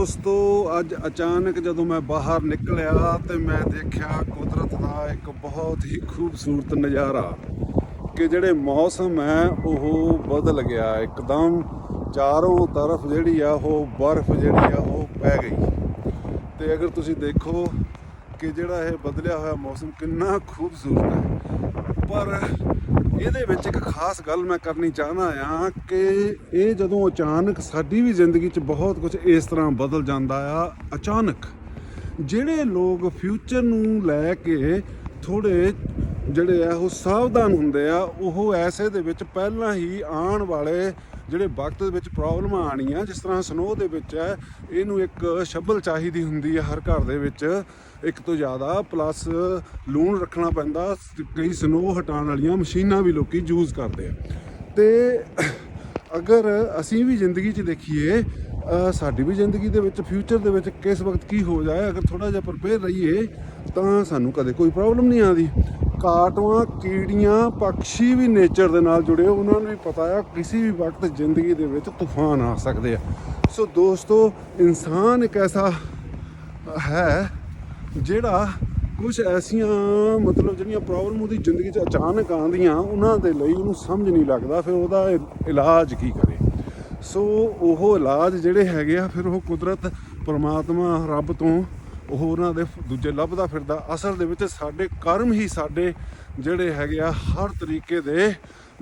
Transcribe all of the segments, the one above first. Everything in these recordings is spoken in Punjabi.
ਦੋਸਤੋ, ਅੱਜ ਅਚਾਨਕ ਜਦੋਂ ਮੈਂ ਬਾਹਰ ਨਿਕਲਿਆ ਤੇ ਮੈਂ ਦੇਖਿਆ ਕੁਦਰਤ ਦਾ ਇੱਕ ਬਹੁਤ ਹੀ ਖੂਬਸੂਰਤ ਨਜ਼ਾਰਾ ਕਿ ਜਿਹੜੇ ਮੌਸਮ ਹੈ, ਉਹ ਬਦਲ ਗਿਆ। ਇੱਕਦਮ ਚਾਰੋਂ ਤਰਫ ਜਿਹੜੀ ਆ, ਉਹ ਬਰਫ਼ ਜਿਹੜੀ ਆ, ਉਹ ਪੈ ਗਈ। ਤੇ ਅਗਰ ਤੁਸੀਂ ਦੇਖੋ ਕਿ ਜਿਹੜਾ ਇਹ ਬਦਲਿਆ ਹੋਇਆ ਮੌਸਮ ਕਿੰਨਾ ਖੂਬਸੂਰਤ ਹੈ। ਪਰ ਇਹਦੇ ਵਿੱਚ ਇੱਕ ਖਾਸ ਗੱਲ ਮੈਂ ਕਰਨੀ ਚਾਹਨਾ ਆ ਕਿ ਇਹ ਜਦੋਂ ਅਚਾਨਕ ਸਾਡੀ ਵੀ ਜ਼ਿੰਦਗੀ 'ਚ ਬਹੁਤ ਕੁਝ ਇਸ ਤਰ੍ਹਾਂ ਬਦਲ ਜਾਂਦਾ ਆ, ਅਚਾਨਕ ਜਿਹੜੇ ਲੋਕ ਫਿਊਚਰ ਨੂੰ ਲੈ ਕੇ ਥੋੜੇ ਜਿਹੜੇ ਆ ਉਹ ਸਾਵਧਾਨ ਹੁੰਦੇ ਆ, ਉਹ ਐਸੇ ਦੇ ਵਿੱਚ ਪਹਿਲਾਂ ਹੀ ਆਉਣ ਵਾਲੇ ਜਿਹੜੇ ਵਕਤ ਦੇ ਵਿੱਚ ਪ੍ਰੋਬਲਮਾਂ ਆਣੀਆਂ ਜਿਸ ਤਰ੍ਹਾਂ ਸਨੋ ਦੇ ਵਿੱਚ ਹੈ, ਇਹਨੂੰ ਇੱਕ ਸ਼ਬਲ ਚਾਹੀਦੀ ਹੁੰਦੀ ਹੈ ਹਰ ਘਰ ਦੇ ਵਿੱਚ। ਇੱਕ ਤੋਂ ਜ਼ਿਆਦਾ ਪਲੱਸ ਲੂਣ ਰੱਖਣਾ ਪੈਂਦਾ, ਕਈ ਸਨੋ ਹਟਾਉਣ ਵਾਲੀਆਂ ਮਸ਼ੀਨਾਂ ਵੀ ਲੋਕੀ ਯੂਜ਼ ਕਰਦੇ ਆ। ਤੇ ਅਗਰ ਅਸੀਂ ਵੀ ਜ਼ਿੰਦਗੀ 'ਚ ਦੇਖੀਏ ਸਾਡੀ ਵੀ ਜ਼ਿੰਦਗੀ ਦੇ ਵਿੱਚ ਫਿਊਚਰ ਦੇ ਵਿੱਚ ਕਿਸ ਵਕਤ ਕੀ ਹੋ ਜਾਏ, ਅਗਰ ਥੋੜਾ ਜਿਹਾ ਪ੍ਰਪੇਅਰ ਰਹੀਏ, ਤਾਂ ਸਾਨੂੰ ਕਦੇ ਕੋਈ ਪ੍ਰੋਬਲਮ ਨਹੀਂ ਆਉਂਦੀ। ਕਾਟਵਾਂ ਕੀੜੀਆਂ, ਪੰਛੀ ਵੀ ਨੇਚਰ ਦੇ ਨਾਲ ਜੁੜੇ ਉਹਨਾਂ ਨੂੰ ਵੀ ਪਤਾ ਆ, ਕਿਸੇ ਵੀ ਵਕਤ ਜ਼ਿੰਦਗੀ ਦੇ ਵਿੱਚ ਤੂਫਾਨ ਆ ਸਕਦੇ ਆ। ਸੋ ਦੋਸਤੋ, ਇਨਸਾਨ ਇੱਕ ਐਸਾ ਹੈ ਜਿਹੜਾ ਕੁਝ ਐਸੀਆਂ, ਮਤਲਬ ਜਿਹੜੀਆਂ ਪ੍ਰੋਬਲਮ ਉਹਦੀ ਜ਼ਿੰਦਗੀ 'ਚ ਅਚਾਨਕ ਆਉਂਦੀਆਂ, ਉਹਨਾਂ ਦੇ ਲਈ ਉਹਨੂੰ ਸਮਝ ਨਹੀਂ ਲੱਗਦਾ, ਫਿਰ ਉਹਦਾ ਇਲਾਜ ਕੀ ਕਰੇ। ਸੋ ਉਹ ਇਲਾਜ ਜਿਹੜੇ ਹੈਗੇ ਆ, ਫਿਰ ਉਹ ਕੁਦਰਤ, ਪਰਮਾਤਮਾ, ਰੱਬ ਤੋਂ ਉਹ ਉਹਨਾਂ ਦੇ ਦੂਜੇ ਲੱਭਦਾ ਫਿਰਦਾ। ਅਸਲ ਦੇ ਵਿੱਚ ਸਾਡੇ ਕਰਮ ਹੀ ਸਾਡੇ ਜਿਹੜੇ ਹੈਗੇ ਆ, ਹਰ ਤਰੀਕੇ ਦੇ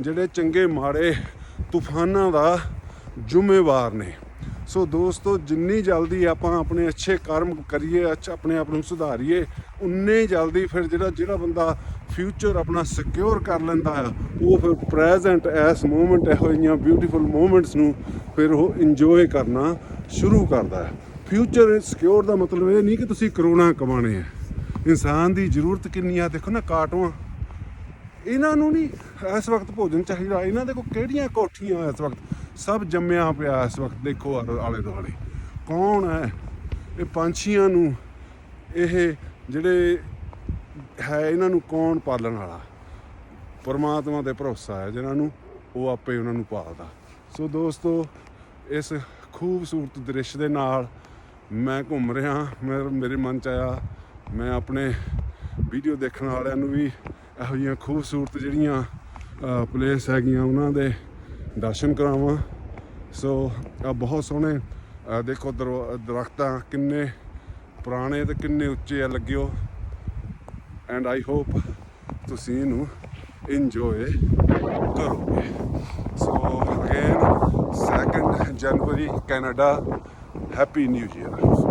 ਜਿਹੜੇ ਚੰਗੇ ਮਾੜੇ ਤੂਫਾਨਾਂ ਦਾ ਜ਼ਿੰਮੇਵਾਰ ਨੇ। ਸੋ ਦੋਸਤੋ, ਜਿੰਨੀ ਜਲਦੀ ਆਪਾਂ ਆਪਣੇ ਅੱਛੇ ਕਰਮ ਕਰੀਏ, ਅੱਛਾ ਆਪਣੇ ਆਪ ਨੂੰ ਸੁਧਾਰੀਏ, ਉਨੇ ਜਲਦੀ ਫਿਰ ਜਿਹੜਾ ਜਿਹੜਾ ਬੰਦਾ ਫਿਊਚਰ ਆਪਣਾ ਸਿਕਿਉਰ ਕਰ ਲੈਂਦਾ ਆ, ਉਹ ਫਿਰ ਪ੍ਰੈਜ਼ੈਂਟ ਐਸ ਮੂਮੈਂਟ ਇਹੋ ਜਿਹੀਆਂ ਬਿਊਟੀਫੁਲ ਮੂਮੈਂਟਸ ਨੂੰ ਫਿਰ ਉਹ ਇੰਜੋਏ ਕਰਨਾ ਸ਼ੁਰੂ ਕਰਦਾ ਹੈ। ਫਿਊਚਰ ਸਿਕਿਉਰ ਦਾ ਮਤਲਬ ਇਹ ਨਹੀਂ ਕਿ ਤੁਸੀਂ ਕਰੋਨਾ ਕਮਾਣੇ ਆ। ਇਨਸਾਨ ਦੀ ਜ਼ਰੂਰਤ ਕਿੰਨੀ ਆ, ਦੇਖੋ ਨਾ ਕਾਟਵਾਂ। ਇਹਨਾਂ ਨੂੰ ਨਹੀਂ ਇਸ ਵਕਤ ਭੋਜਨ ਚਾਹੀਦਾ। ਇਹਨਾਂ ਦੇ ਕੋਲ ਕਿਹੜੀਆਂ ਕੋਠੀਆਂ ਇਸ ਵਕਤ? ਸਭ ਜੰਮਿਆ ਪਿਆ ਇਸ ਵਕਤ, ਦੇਖੋ ਆਲੇ ਆਲੇ ਦੁਆਲੇ। ਕੌਣ ਹੈ? ਇਹ ਪੰਛੀਆਂ ਨੂੰ, ਇਹ ਜਿਹੜੇ ਹੈ ਇਹਨਾਂ ਨੂੰ ਕੌਣ ਪਾਲਣ ਵਾਲਾ? ਪਰਮਾਤਮਾ ਤੇ ਭਰੋਸਾ ਹੈ ਜਿਨ੍ਹਾਂ ਨੂੰ, ਉਹ ਆਪੇ ਉਹਨਾਂ ਨੂੰ ਪਾਲਦਾ। ਸੋ ਦੋਸਤੋ, ਇਸ ਖੂਬਸੂਰਤ ਦ੍ਰਿਸ਼ ਦੇ ਨਾਲ ਮੈਂ ਘੁੰਮ ਰਿਹਾ ਮੇਰੇ ਮੇਰੇ ਮਨ ਚ ਆਇਆ। ਮੈਂ ਆਪਣੇ ਵੀਡੀਓ ਦੇਖਣ ਵਾਲਿਆਂ ਨੂੰ ਵੀ ਇਹੋ ਜਿਹੀਆਂ ਖੂਬਸੂਰਤ ਜਿਹੜੀਆਂ ਪਲੇਸ ਹੈਗੀਆਂ, ਉਹਨਾਂ ਦੇ ਦਰਸ਼ਨ ਕਰਾਵਾਂ। ਸੋ ਆ ਬਹੁਤ ਸੋਹਣੇ ਦੇਖੋ ਦਰਵਾ- ਦਰਖਤਾਂ ਕਿੰਨੇ ਪੁਰਾਣੇ ਤੇ ਕਿੰਨੇ ਉੱਚੇ ਆ ਲੱਗਿਓ। ਐਂਡ ਆਈ ਹੋਪ ਤੁਸੀਂ ਇਹਨੂੰ ਇੰਜੋਏ ਕਰੋਗੇ। ਸੋ ਅਗੇਨ 2nd ਜਨਵਰੀ ਕੈਨੇਡਾ Happy New Year.